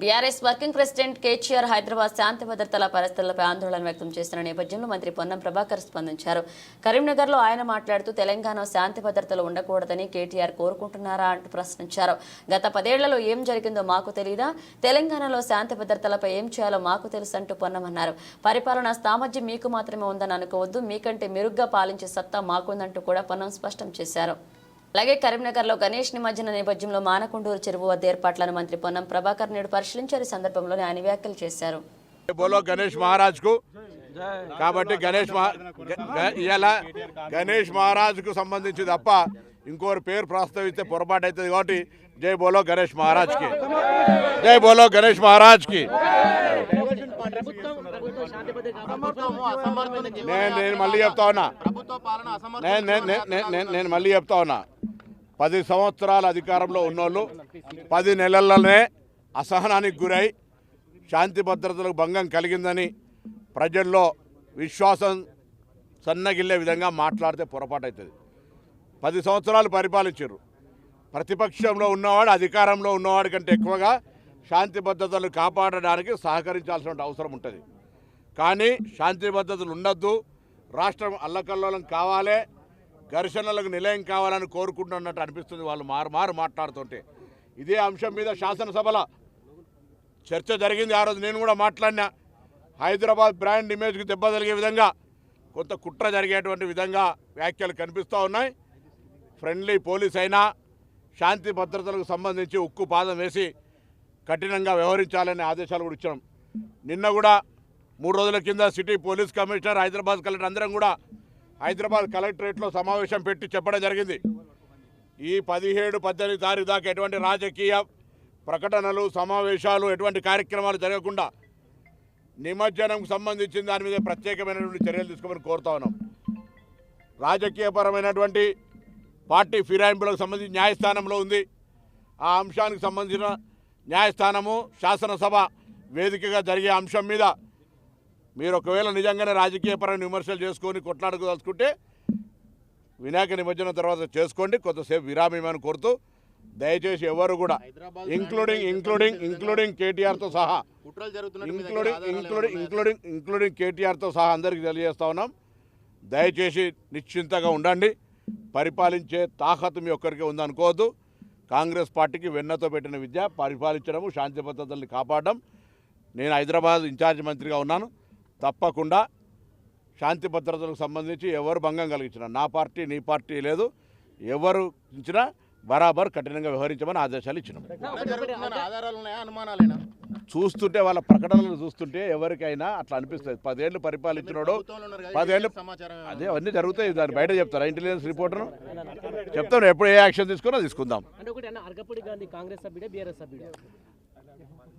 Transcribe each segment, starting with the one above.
BRS working president KCR Hyderabad శాంతి భద్రతల పరిస్థితులపై ఆందోళన వ్యక్తం చేస్తున్న నేపథ్యంలో మంత్రి పొన్నం ప్రభాకర్ స్పందించారు. కరీంనగర్లో ఆయన మాట్లాడుతూ తెలంగాణ శాంతి భద్రతలు ఉండకూడదని కేటీఆర్ కోరుకుంటున్నారా? అంటూ ప్రశ్నించారు. గత పదేళ్ళలో ఏం జరిగిందో మాకు తెలియదా తెలంగాణలో శాంతి భద్రతలపై ఏం చేయాలో మాకు తెలుసు అంటూ పొన్నమన్నారు పరిపాలనా సామర్థ్యం మీకు మాత్రమే ఉందని అనుకోవద్దు మీకంటే మెరుగ్గా పాలించే సత్తా మాకుందంటూ కూడా పొన్నం స్పష్టం చేశారు. అలాగే కరీంనగర్లో గణేష్ నిమజ్జన నేపథ్యంలో మానకొండూరు చెరువు వద్ద ఏర్పాట్లను మంత్రి పొన్నం ప్రభాకర్ నేడు పరిశీలించారు. ఈ సందర్భంలో ఆయన వ్యాఖ్యలు చేశారు. బోలో గణేష్ మహారాజ్కు కాబట్టి గణేష్ ఇలా గణేష్ మహారాజ్కు సంబంధించి తప్ప ఇంకోరు పేరు ప్రస్తావిస్తే పొరపాటు అవుతుంది కాబట్టి జై బోలో గణేష్ మహారాజ్కి జై బోలో గణేష్ మహారాజ్కి నేను నేను మళ్ళీ చెప్తా ఉన్నా నేను మళ్ళీ చెప్తా ఉన్నా. పది సంవత్సరాల అధికారంలో ఉన్నోళ్ళు పది నెలల్లోనే అసహనానికి గురై శాంతి భద్రతలకు భంగం కలిగిందని ప్రజల్లో విశ్వాసం సన్నగిల్లే విధంగా మాట్లాడితే పొరపాటు అవుతుంది పది సంవత్సరాలు పరిపాలించారు. ప్రతిపక్షంలో ఉన్నవాడు అధికారంలో ఉన్నవాడి కంటే ఎక్కువగా శాంతి భద్రతలు కాపాడడానికి సహకరించాల్సిన అవసరం ఉంటుంది. కానీ శాంతి భద్రతలు ఉండొద్దు. రాష్ట్రం అల్లకల్లోలం కావాలి. ఘర్షణలకు నిలయం కావాలని కోరుకుంటున్నట్టు అనిపిస్తుంది వాళ్ళు మారు మారు మాట్లాడుతుంటే. ఇదే అంశం మీద శాసనసభలో చర్చ జరిగింది ఆ రోజు. నేను కూడా మాట్లాడినా. హైదరాబాద్ బ్రాండ్ ఇమేజ్కి దెబ్బ తగిలే విధంగా కొంత కుట్ర జరిగేటువంటి విధంగా వ్యాఖ్యలు కనిపిస్తూ ఉన్నాయి. ఫ్రెండ్లీ పోలీస్ అయినా శాంతి భద్రతలకు సంబంధించి ఉక్కు పాదం వేసి కఠినంగా వ్యవహరించాలనే ఆదేశాలు కూడా ఇచ్చాం. నిన్న కూడా మూడు రోజుల కింద city police commissioner Hyderabad collector అందరం కూడా హైదరాబాద్ కలెక్టరేట్లో సమావేశం పెట్టి చెప్పడం జరిగింది. ఈ పదిహేడు పద్దెనిమిది తారీఖు దాకా ఎటువంటి రాజకీయ ప్రకటనలు సమావేశాలు ఎటువంటి కార్యక్రమాలు జరగకుండా నిమజ్జనంకు సంబంధించిన దాని మీద ప్రత్యేకమైనటువంటి చర్యలు తీసుకోమని కోరుతా ఉన్నాం. రాజకీయపరమైనటువంటి పార్టీ ఫిరాయింపులకు సంబంధించి న్యాయస్థానంలో ఉంది. ఆ అంశానికి సంబంధించిన న్యాయస్థానము శాసనసభ వేదికగా జరిగే అంశం మీద మీరు ఒకవేళ నిజంగానే రాజకీయపరమైన విమర్శలు చేసుకొని కొట్లాడుకోదలుచుకుంటే వినాయక నిమజ్జనం తర్వాత చేసుకోండి. కొంతసేపు విరామేమని కోరుతూ దయచేసి ఎవరు కూడా ఇంక్లూడింగ్ ఇంక్లూడింగ్ ఇంక్లూడింగ్ కేటీఆర్తో సహా ఇంక్లూడింగ్ ఇంక్లూడింగ్ ఇంక్లూడింగ్ ఇంక్లూడింగ్ కేటీఆర్తో సహా అందరికీ తెలియజేస్తా ఉన్నాం. దయచేసి నిశ్చింతగా ఉండండి. పరిపాలించే తాకత్ మీ ఒక్కరికి ఉందనుకోవద్దు. కాంగ్రెస్ పార్టీకి వెన్నతో పెట్టిన విద్య పరిపాలించడము శాంతి భద్రతల్ని కాపాడడం. నేను హైదరాబాద్ ఇన్ఛార్జ్ మంత్రిగా ఉన్నాను. తప్పకుండా శాంతి భద్రతలకు సంబంధించి ఎవరు భంగం కలిగించినా నా పార్టీ నీ పార్టీ లేదు. ఎవరు ఇచ్చినా బరాబర్ కఠినంగా వ్యవహరించమని ఆదేశాలు ఇచ్చినాం. కుట్ర జరుగుతుందని ఆధారాలు ఉన్నాయా అనుమానాలేనా? చూస్తుంటే వాళ్ళ ప్రకటనలు చూస్తుంటే ఎవరికైనా అట్లా అనిపిస్తుంది. పదేళ్ళు పరిపాలించినోడు పదేళ్ళు అదే అవన్నీ జరుగుతాయి. దాన్ని బయట చెప్తారా? ఇంటెలిజెన్స్ రిపోర్టర్ను చెప్తాను ఎప్పుడు ఏ యాక్షన్ తీసుకున్నా తీసుకుందాం.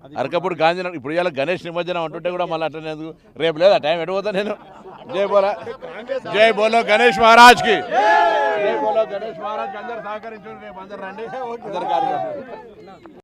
అరకప్పుడు గాంధీ ఇప్పుడు ఇలా గణేష్ నిమజ్జనం అంటుంటే కూడా మళ్ళీ అట్లనే రేపు లేదా టైం ఎటు పోతా నేను? జై బోలా. జై బోలో గణేష్ మహారాజ్కి జై బోలో గణేష్ మహారాజ్ అందరు సహకరించండి రేపు అందరు రండి. అందరు